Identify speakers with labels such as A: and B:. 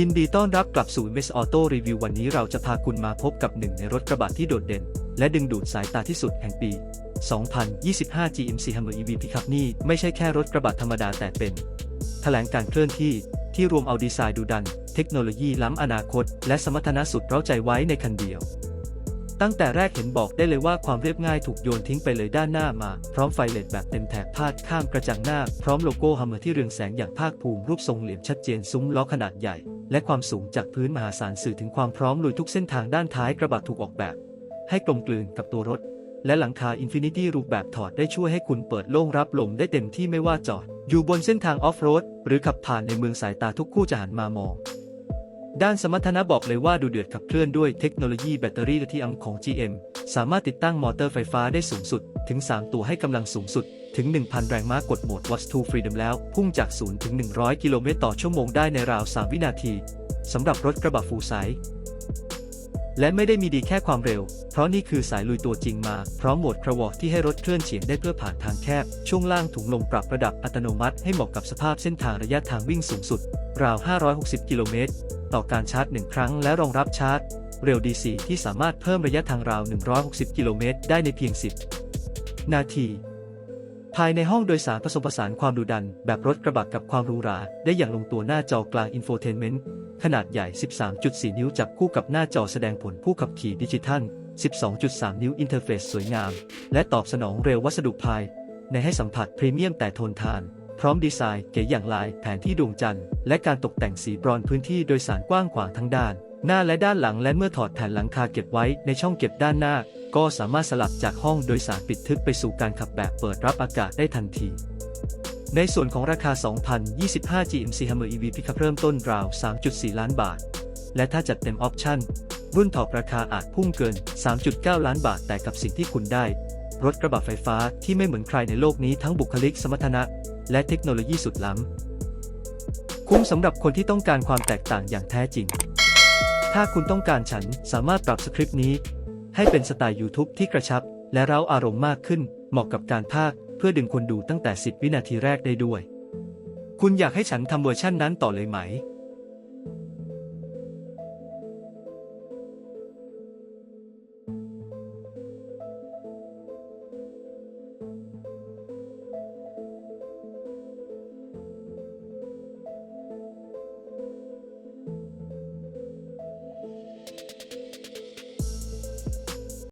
A: ยินดีต้อนรับกลับสู่ MS Auto Review วันนี้เราจะพาคุณมาพบกับหนึ่งในรถกระบะที่โดดเด่น และดึงดูดสายตาที่สุดแห่งปี 2025 GMC Hummer EV Pickup นี่ไม่ใช่แค่รถกระบะธรรมดาแต่เป็น แถลงการเคลื่อนที่ที่รวมเอาดีไซน์ดูดัน เทคโนโลยีล้ำอนาคต และสมรรถนะสุดเร้าใจไว้ในคันเดียว ตั้งแต่แรกเห็นบอกได้เลยว่าความเรียบง่ายถูกโยนทิ้งไปเลยด้านหน้ามา พร้อมไฟเลดแบบเต็มแถบพาดข้ามกระจังหน้า พร้อมโลโก้ฮัมเมอร์ที่เรืองแสงอย่างภาคภูมิรูปทรงเหลี่ยมชัดเจนซุ้มล้อขนาดใหญ่ และความสูงจากพื้นมหาศาลสื่อถึงความพร้อมลุยทุกเส้นทางด้านท้ายกระบะถูกออกแบบ ให้กลมกลืนกับตัวรถ และหลังคาอินฟินิตี้รูปแบบถอดได้ช่วยให้คุณเปิดโล่งรับลมได้เต็มที่ไม่ว่าจอด อยู่บนเส้นทางออฟโรดหรือขับผ่านในเมืองสายตาทุกคู่จะหันมามอง ด้านสมรรถนะบอกเลยว่าดูเดือดขับเคลื่อนด้วยเทคโนโลยีแบตเตอรี่ลิเธียมของ GM สามารถติดตั้งมอเตอร์ไฟฟ้าได้สูงสุด ถึง 3 ตัวให้กำลังสูงสุด ถึง 1,000 แรงม้ากดโหมด Watch to Freedom แล้ว พุ่งจาก 0 ถึง 100 กิโลเมตรต่อชั่วโมงได้ในราว 3 วินาทีสำหรับรถกระบะฟูลไซ และไม่ได้มีดีแค่ความเร็ว เพราะนี่คือสายลุยตัวจริงมา พร้อมโหมดครวอที่ให้รถเคลื่อนเฉียงได้เพื่อผ่านทางแคบ ช่วงล่างถุงลมปรับระดับอัตโนมัติให้เหมาะกับสภาพเส้นทางระยะทางวิ่งสูงสุด ราว 560 กิโลเมตร ต่อการชาร์จ 1 ครั้งและรองรับชาร์จ เร็ว DC ที่สามารถเพิ่มระยะทางราว 160 กิโลเมตรได้ในเพียง 10 นาที ภายในห้องโดยสารผสมผสานความดุดัน แบบรถกระบะกับความหรูหราได้อย่างลงตัวหน้าจอกลางอินโฟเทนเมนต์ ขนาดใหญ่ 13.4 นิ้วจับคู่กับหน้าจอแสดงผลผู้ขับขี่ดิจิทัล 12.3 นิ้วอินเทอร์เฟซสวยงาม และตอบสนองเร็ววัสดุภาย ในให้สัมผัสพรีเมียมแต่ทนทาน พร้อมดีไซน์เก๋อย่างลายแผนที่ดวงจันทร์ และการตกแต่งสีบรอนพื้นที่โดยสารกว้างขวางทั้งด้าน หน้าและด้านหลังและเมื่อถอดแผ่นหลังคาเก็บไว้ในช่องเก็บด้านหน้า ก็สามารถสลับจากห้องโดยสารปิดทึบไปสู่การขับแบบเปิดรับอากาศได้ทันที ในส่วนของราคา 2025 GMC Hummer EV Pickup เริ่มต้นราว 3.4 ล้านบาท และถ้าจัดเต็มออปชั่น รุ่นท็อปราคาอาจพุ่งเกิน 3.9 ล้านบาท แต่กับสิ่งที่คุณได้ รถกระบะไฟฟ้าที่ไม่เหมือนใครในโลกนี้ทั้งบุคลิกสมรรถนะ และเทคโนโลยีสุดล้ำ คุ้มสำหรับคนที่ต้องการความแตกต่างอย่างแท้จริง ถ้าคุณต้องการฉันสามารถปรับสคริปต์นี้ ให้เป็นสไตล์ YouTube ที่กระชับ และเร้าอารมณ์มากขึ้น เหมาะกับการพาก เพื่อดึงคนดูตั้งแต่ 10 วินาทีแรกได้ด้วย คุณอยากให้ฉันทำเวอร์ชั่นนั้นต่อเลยไหม